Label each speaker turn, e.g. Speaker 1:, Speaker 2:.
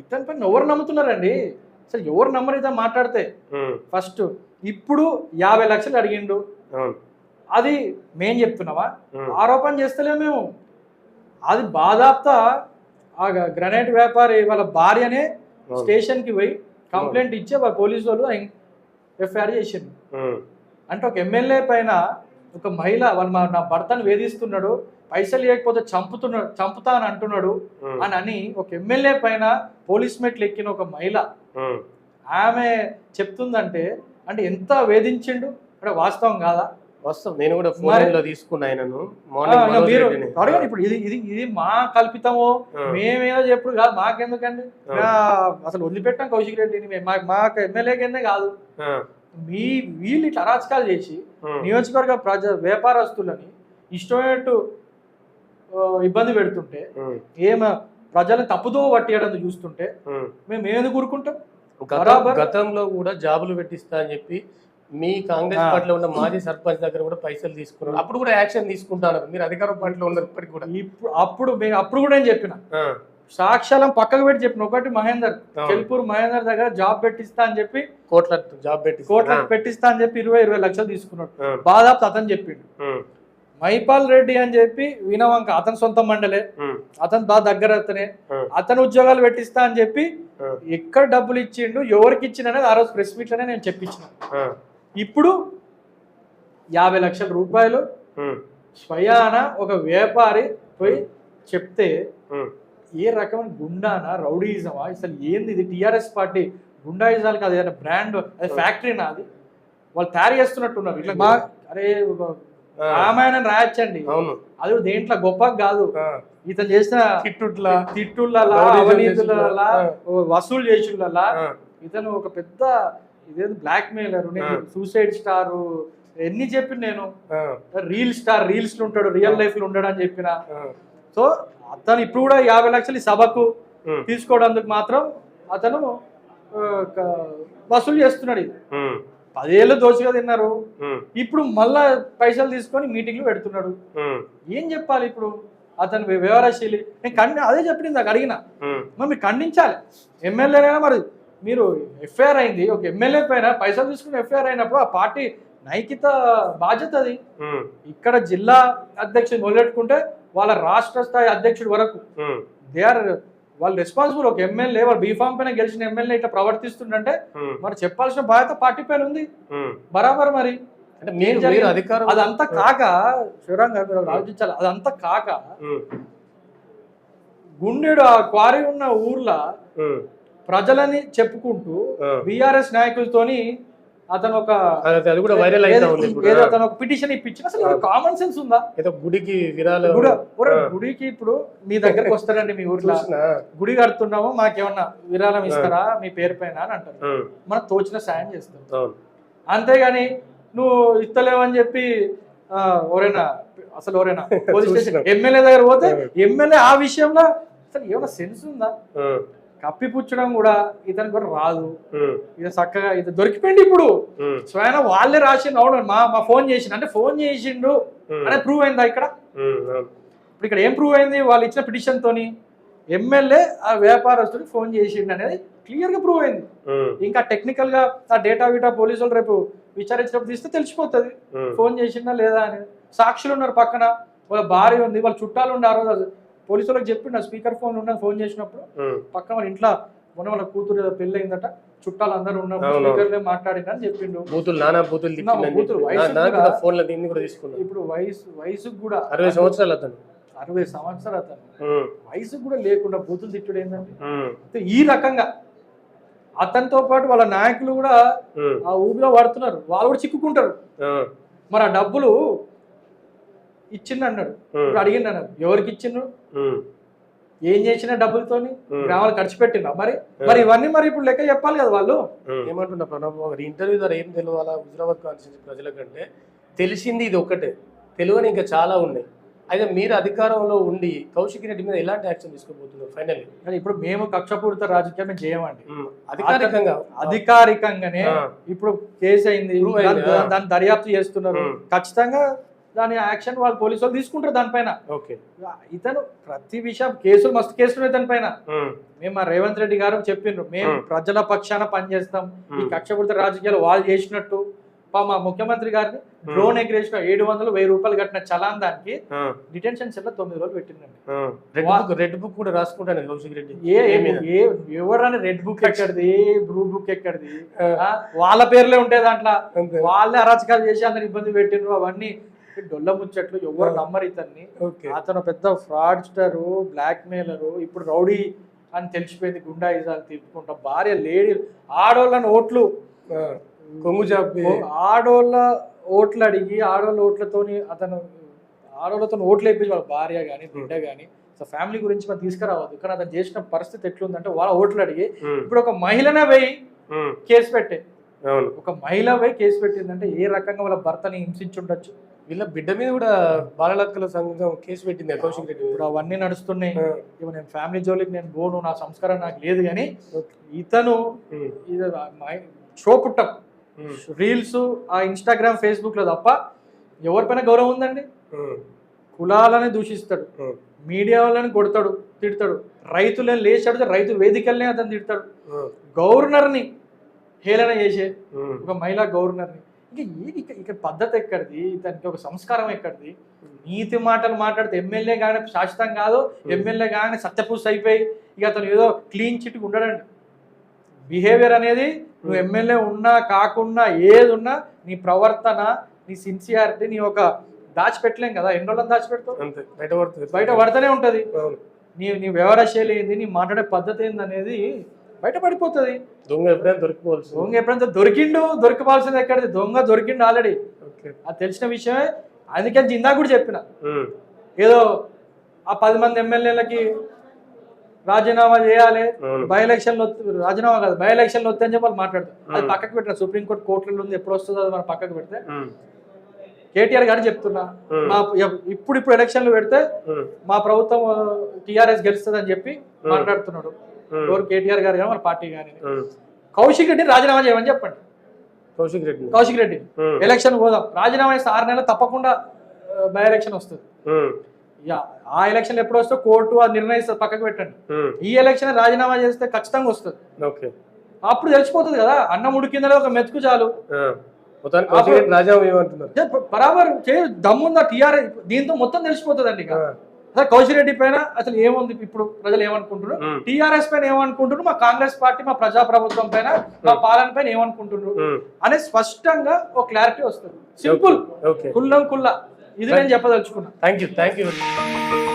Speaker 1: ఇతని పైన ఎవరు నమ్ముతున్నారండి? అసలు ఎవరు నమ్మరు ఇతను మాట్లాడితే. ఫస్ట్ ఇప్పుడు యాభై లక్షలు అడిగిండు. అది మేం చెప్తున్నావా? ఆరోపణ చేస్తలే మేము. అది బాధాప్త. ఆ గ్రనైట్ వ్యాపారి వాళ్ళ భార్యనే. స్టేషన్కి పోయి కంప్లైంట్ ఇచ్చి వాళ్ళ పోలీసు వాళ్ళు ఎఫ్ఐఆర్ చేసిండు. అంటే ఒక ఎమ్మెల్యే పైన ఒక మహిళ వాళ్ళు మా నా భర్తను వేధిస్తున్నాడు. పైసలు ఇవ్వకపోతే చంపుతున్నాడు చంపుతా అని అంటున్నాడు అని అని ఒక ఎమ్మెల్యే పైన పోలీస్ మెట్లు ఎక్కిన ఒక మహిళ. ఆమె చెప్తుందంటే అంటే ఎంత వేధించిండు? అంటే వాస్తవం కాదా?
Speaker 2: వస్తాం నేను కూడా ఫోన్లో తీసుకున్నా ఆయనను. మార్నింగ్
Speaker 1: ఇప్పుడు ఇది ఇది ఇది మా కల్పితమో మేమేదో చెప్పుడు కాదు మాకెందుకండి? అసలు వదిలిపెట్టాం కౌశిక్ రెడ్డిని. మాకు ఎమ్మెల్యే కిందే కాదు. మీ వీళ్ళు ఇట్లా అరాచకాలు చేసి నియోజకవర్గ ప్రజ వ్యాపారస్తులని ఇష్టమైనట్టు ఇబ్బంది పెడుతుంటే ఏమ ప్రజలను తప్పుదో పట్టియడం చూస్తుంటే. మేము ఏది కూరుకుంటాం.
Speaker 2: గతంలో కూడా జాబులు పెట్టిస్తా అని చెప్పి మీ కాంగ్రెస్. పార్టీలో ఉన్న మాజీ సర్పంచ్ దగ్గర కూడా పైసలు తీసుకున్నారు. అప్పుడు కూడా యాక్షన్ తీసుకుంటారు. మీరు అధికార పార్టీలో ఉన్నారు ఇప్పటికి కూడా.
Speaker 1: ఇప్పుడు అప్పుడు మేము అప్పుడు కూడా నేను చెప్పిన.
Speaker 2: ఆ,
Speaker 1: సాక్ష్యాలం పక్కకు పెట్టి చెప్పిన. ఒకటి మహేందర్. చెల్పూర్ మహేందర్ దగ్గర జాబ్ పెట్టిస్తా అని చెప్పి
Speaker 2: కోట్ల జాబ్ పెట్టి
Speaker 1: కోట్లకు పెట్టిస్తా అని చెప్పి ఇరవై ఇరవై లక్షలు తీసుకున్నాడు.
Speaker 2: ఆ,
Speaker 1: బాదాపు అతను చెప్పిండు. మైపాల్ రెడ్డి అని చెప్పి వినవంక అతని సొంత మండలే. అతను బాగా దగ్గర అతనే. అతను ఉద్యోగాలు పెట్టిస్తా అని చెప్పి ఎక్కడ డబ్బులు ఇచ్చిండు ఎవరికి ఇచ్చిండు అనేది ఆ రోజు ప్రెస్ మీట్లోనే నేను చెప్పించిన ఇప్పుడు యాభై లక్షల రూపాయలు స్వయాన ఒక వ్యాపారి పోయి చెప్తే ఏ రకమైన గుండానా రౌడీయిజమా అసలు ఏంది ఇది? టిఆర్ఎస్ పార్టీ గుండాయిజాలకు అది ఏదైనా బ్రాండ్ అది ఫ్యాక్టరీనా అది? వాళ్ళు తయారు చేస్తున్నట్టున్నారు. ఇట్లా అరే రామాయణం రాయొచ్చండి.
Speaker 2: అవును.
Speaker 1: అది దేంట్లో గొప్ప కాదు. ఇతను చేసిన
Speaker 2: తిట్టుట్లా. చేసుడులా,
Speaker 1: వసూలు చేసులలా
Speaker 2: ఆ,
Speaker 1: ఇతను ఒక పెద్ద ఇదేదో బ్లాక్ మెయిలర్. సూసైడ్ స్టార్ ఎన్ని చెప్పిన నేను. రీల్ స్టార్ రీల్స్లో ఉంటాడు రియల్ లైఫ్లో ఉంటాడు అని చెప్పిన సో అతను ఇప్పుడు కూడా యాభై లక్షలు సభకు తీసుకోవడానికి మాత్రం అతను వసూలు చేస్తున్నాడు ఇది. పదేళ్ళు దోషిగా తిన్నారు. ఇప్పుడు మళ్ళా పైసలు తీసుకొని మీటింగ్లు పెడుతున్నాడు. ఏం చెప్పాలి ఇప్పుడు? అతను వ్యవహారశీలి. నేను ఖండి అదే చెప్పింది నాకు అడిగిన. మరి మీరు ఖండించాలి. ఎమ్మెల్యేనైనా మరి మీరు ఎఫ్ఐఆర్ అయింది. ఒక ఎమ్మెల్యే పైన పైసలు తీసుకుని ఎఫ్ఐఆర్ అయినప్పుడు ఆ పార్టీ నైతిక బాధ్యత అది. ఇక్కడ జిల్లా అధ్యక్షుడు మొదలెట్టుకుంటే వాళ్ళ రాష్ట్ర స్థాయి అధ్యక్షుడు వరకు దే ఆర్ వాళ్ళు రెస్పాన్సిబుల్ ఒక ఎమ్మెల్యే వాళ్ళు బీఫామ్ పైన గెలిచిన ఎమ్మెల్యే ఇట్లా ప్రవర్తిస్తుండంటే
Speaker 2: ఉమ్,
Speaker 1: మరి చెప్పాల్సిన బాధ్యత పార్టీ పైన ఉంది. బరాబర్ మరి. అదంతా కాక శివరాం గారు మీరు ఆలోచించాలి. అదంతా కాక గుండెడు ఆ క్వారీ ఉన్న ఊర్లో ప్రజలని చెప్పుకుంటూ. బీఆర్ఎస్ నాయకులతోని అతను ఒక
Speaker 2: అది కూడా వైరల్
Speaker 1: ఏదో- అతను ఒక పిటిషన్ ఇప్పించిన అసలు కామన్ సెన్స్ ఉందా?
Speaker 2: ఏదో గుడికి.
Speaker 1: గుడికి ఇప్పుడు మీ దగ్గరకు వస్తారండి మీ ఊర్లో. గుడి కడుతున్నాము మాకేమన్నా విరాళం ఇస్తారా? మీ పేరు పైన అని అంటారు. మనం తోచిన సాయం చేస్తాం. అంతేగాని నువ్వు ఇస్తలేవని చెప్పి ఎవరైనా అసలు ఎవరైనా పోలీస్ స్టేషన్. ఎమ్మెల్యే దగ్గర పోతే. ఎమ్మెల్యే ఆ విషయంలో అసలు ఏమైనా సెన్స్ ఉందా? కప్పిపుచ్చడం కూడా ఇతనికి కూడా రాదు. ఇది చక్కగా ఇది దొరికిపోయింది ఇప్పుడు. స్వయం వాళ్ళే రాసిండు అవును మా మా ఫోన్ చేసిండు. అంటే ఫోన్ చేసిండు. అనేది ప్రూవ్ అయిందా ఇక్కడ. ఇప్పుడు ఇక్కడ ఏం ప్రూవ్ అయింది? వాళ్ళు ఇచ్చిన పిటిషన్ తోని ఎమ్మెల్యే ఆ వ్యాపారస్తుడికి ఫోన్ చేసిండు అనేది క్లియర్గా ప్రూవ్ అయింది. ఇంకా టెక్నికల్గా ఆ డేటా వీటా పోలీసు వాళ్ళు రేపు విచారించినప్పుడు తీస్తే తెలిసిపోతుంది. ఫోన్ చేసిందా లేదా అని. సాక్షులు ఉన్నారు పక్కన. వాళ్ళ భార్య ఉంది వాళ్ళ చుట్టాలు ఉండి ఆ రోజు పోలీసు వాళ్ళకి చెప్పిండు స్పీకర్ ఫోన్ ఉన్నది ఫోన్ చేసినప్పుడు పక్కన వాళ్ళ ఇంట్లో మొన్న వాళ్ళ కూతురు పెళ్ళి అయిందట చుట్టాలు అందరూ ఉన్నప్పుడు. స్పీకర్లే మాట్లాడినా అని చెప్పిండు.
Speaker 2: బూతులు నానా బూతులు.
Speaker 1: వయసు కూడా-
Speaker 2: కూడా ఫోన్లో దీన్ని కూడా తీసుకున్నాను
Speaker 1: ఇప్పుడు వయసు వయసుకు కూడా
Speaker 2: అరవై సంవత్సరాలు అతను.
Speaker 1: అరవై సంవత్సరాలు అతను. వయసు కూడా లేకుండా బూతులు తిట్టుడు ఏంటంటే ఈ రకంగా అతనితో పాటు వాళ్ళ నాయకులు కూడా ఆ. ఊబిలో పడుతున్నారు వాళ్ళు కూడా చిక్కుకుంటారు. మరి ఆ డబ్బులు ఇచ్చిండు అన్నాడు ఇప్పుడు అడిగిండు అన్నాడు ఎవరికి ఇచ్చిండు ఏం చేసిన డబ్బులతోని. గ్రామాలు ఖర్చు పెట్టిందా మరి? మరి ఇవన్నీ మరి ఇప్పుడు లెక్క చెప్పాలి కదా వాళ్ళు.
Speaker 2: ఏమంటున్నా ప్రణబ్ ఇంటర్వ్యూ ద్వారా ఏం తెలియాలా హుజరాబాద్ కాన్స్టిట్యూన్సీ ప్రజలకంటే తెలిసింది ఇది ఒక్కటే. తెలియని ఇంకా చాలా ఉన్నాయి. అయితే మీరు అధికారంలో ఉండి కౌశిక్ రెడ్డి మీద ఎలాంటి యాక్షన్ తీసుకోబోతున్నారు ఫైనల్
Speaker 1: కానీ ఇప్పుడు మేము కక్షపూరిత రాజకీయం చేయమండి.
Speaker 2: అధికారికంగా?
Speaker 1: అధికారికంగానే ఇప్పుడు కేసు అయింది దాన్ని- దర్యాప్తు చేస్తున్నారు. ఖచ్చితంగా దాని యాక్షన్ వాళ్ళు పోలీసు వాళ్ళు తీసుకుంటారు దానిపైన.
Speaker 2: ఓకే.
Speaker 1: ఇతను ప్రతి విషయం కేసులు మస్తు కేసులు ఉన్నాయి దానిపైన. మేము మా రేవంత్ రెడ్డి గారు చెప్పిండ్రు మేము. ప్రజల పక్షాన పనిచేస్తాం. ఈ. కక్షపూరిత రాజకీయాలు వాళ్ళు చేసినట్టు. మా ముఖ్యమంత్రి గారిని డ్రోన్ ఎగిరేసిన ఏడు వందలు వెయ్యి రూపాయలు కట్టిన చలాన్ దానికి డిటెన్షన్ సెల్ తొమ్మిది రోజులు పెట్టిందండి.
Speaker 2: రెడ్ బుక్ కూడా రాసుకుంటాను కౌశిక్ రెడ్డి.
Speaker 1: ఏ ఎవరని రెడ్ బుక్ ఎక్కడిది? బ్లూ బుక్ ఎక్కడిది? వాళ్ళ పేర్లే ఉంటాయి దాంట్లో. వాళ్ళే అరాచకాలు చేసి అందరు ఇబ్బంది పెట్టిండ్రు అవన్నీ డొల్ల ముచ్చట్లు ఎవరు. నమ్మరు ఇతన్ని. అతను పెద్ద ఫ్రాడ్స్టరు బ్లాక్ మెయిలరు ఇప్పుడు రౌడీ అని తెలిసిపోయింది గుండా ఇజాలు తిప్పుకుంటా భార్య లేడీ ఆడోళ్ళని ఓట్లు.
Speaker 2: కొంగు
Speaker 1: ఆడోళ్ళ ఓట్లు అడిగి ఆడోళ్ళ ఓట్లతోని అతను ఆడోళ్ళతో ఓట్లు వేయించి వాళ్ళ భార్య కానీ బిడ్డ కానీ సో ఫ్యామిలీ గురించి మనం తీసుకురావద్దు. కానీ అతను చేసిన పరిస్థితి ఎట్లుందంటే వాళ్ళ ఓట్లు అడిగి ఇప్పుడు ఒక మహిళనే పోయి కేసు పెట్టే. ఒక మహిళ పోయి కేసు పెట్టిందంటే ఏ రకంగా వాళ్ళ భర్తని హింసించుండొచ్చు?
Speaker 2: వీళ్ళ బిడ్డ మీద కూడా బాలలక్కల సంఘం కేసు పెట్టింది కౌశిక్ రెడ్డి.
Speaker 1: ఇప్పుడు అవన్నీ నడుస్తున్నాయి.
Speaker 2: ఆ,
Speaker 1: ఇవి నేను ఫ్యామిలీ జోలికి నేను పోను నా సంస్కారం నాకు లేదు కానీ. ఇతను షో పుట్టం
Speaker 2: ఉమ్,
Speaker 1: రీల్స్ ఆ ఇన్స్టాగ్రామ్ ఫేస్బుక్లో తప్ప ఎవరిపైన గౌరవం ఉందండి? కులాలని దూషిస్తాడు. మీడియా వాళ్ళని కొడతాడు తిడతాడు. రైతులను లేచాడు రైతు వేదికల్నే అతను తిడతాడు. గవర్నర్ని హేళన చేసే ఒక మహిళా గవర్నర్ని. ఇంకా ఏది ఇక- ఇక్కడ పద్ధతి ఎక్కడిది? దానికి ఒక సంస్కారం ఎక్కడిది? నీతి మాటలు మాట్లాడితే ఎమ్మెల్యే కానీ శాశ్వతం కాదు ఎమ్మెల్యే కానీ సత్యపూస అయిపోయి ఇక అతను ఏదో క్లీన్ చిట్ ఉండడండి. బిహేవియర్ అనేది నువ్వు ఎమ్మెల్యే ఉన్నా కాకున్నా ఏది ఉన్నా నీ ప్రవర్తన నీ సిన్సియారిటీ నీ ఒక దాచిపెట్టలేం కదా? ఎన్ని రోజులను దాచిపెడతావు?
Speaker 2: అంతే. బయట పడుతుంది
Speaker 1: బయట పడితేనే ఉంటది. నీ నీ వ్యవహార శైలి ఏంది? నీ మాట్లాడే పద్ధతి ఏంది అనేది బయట పడిపోతుంది
Speaker 2: దొంగ ఎప్పుడైనా దొరికిపోవాల్సి
Speaker 1: దొంగ ఎప్పుడంతా దొరికిండు దొరికిపోవాల్సింది. ఎక్కడిది దొంగ దొరికిండు ఆల్రెడీ. అది తెలిసిన విషయమే. అందుకని ఇందాక కూడా చెప్పిన. ఏదో ఆ పది మంది ఎమ్మెల్యేలకి రాజీనామా చేయాలి బై ఎలక్షన్లు రాజీనామా కాదు బై ఎలక్షన్లు వస్తే అని చెప్పి వాళ్ళు మాట్లాడుతారు. అది. పక్కకు పెట్టిన సుప్రీంకోర్టు కోర్టులలో ఉంది ఎప్పుడు వస్తుందో అది మనం పక్కకు పెడితే. కేటీఆర్ గారు చెప్తున్నా. మా ఇప్పుడు ఇప్పుడు ఎలక్షన్లు పెడితే మా ప్రభుత్వం టీఆర్ఎస్ గెలుస్తుంది అని చెప్పి. మాట్లాడుతున్నాడు. ఎవరు కేటీఆర్ గారు కానీ మన పార్టీ కానీ. కౌశిక్ రెడ్డి రాజీనామా చేయమని చెప్పండి.
Speaker 2: కౌశిక్ రెడ్డి
Speaker 1: కౌశిక్ రెడ్డి ఎలక్షన్ పోదాం రాజీనామా చేస్తే ఆరు నెలలు తప్పకుండా బై ఎలక్షన్ వస్తుంది. ఆ ఎలక్షన్ ఎప్పుడు వస్తే కోర్టు అది నిర్ణయిస్తుంది పక్కకు పెట్టండి. ఈ ఎలక్షన్ రాజీనామా చేస్తే ఖచ్చితంగా వస్తుంది. అప్పుడు తెలిసిపోతుంది కదా అన్నం ఉడికిందనే ఒక మెతుకు చాలు. బరాబర్ దమ్ముందా టీఆర్ఎస్ దీంతో మొత్తం తెలిసిపోతుంది అండి అసలు కౌశిక్ రెడ్డి పైన అసలు ఏముంది ఇప్పుడు ప్రజలు ఏమనుకుంటున్నారు? టీఆర్ఎస్ పైన ఏమనుకుంటున్నారు? మా కాంగ్రెస్ పార్టీ మా ప్రజా ప్రభుత్వం పైన మా పాలన పైన ఏమనుకుంటున్నారు? అనే స్పష్టంగా ఒక క్లారిటీ వస్తుంది. సింపుల్. కుల్లం కుల్ల. ఇది నేను చెప్పదలుచుకున్నా.
Speaker 2: Thank you thank you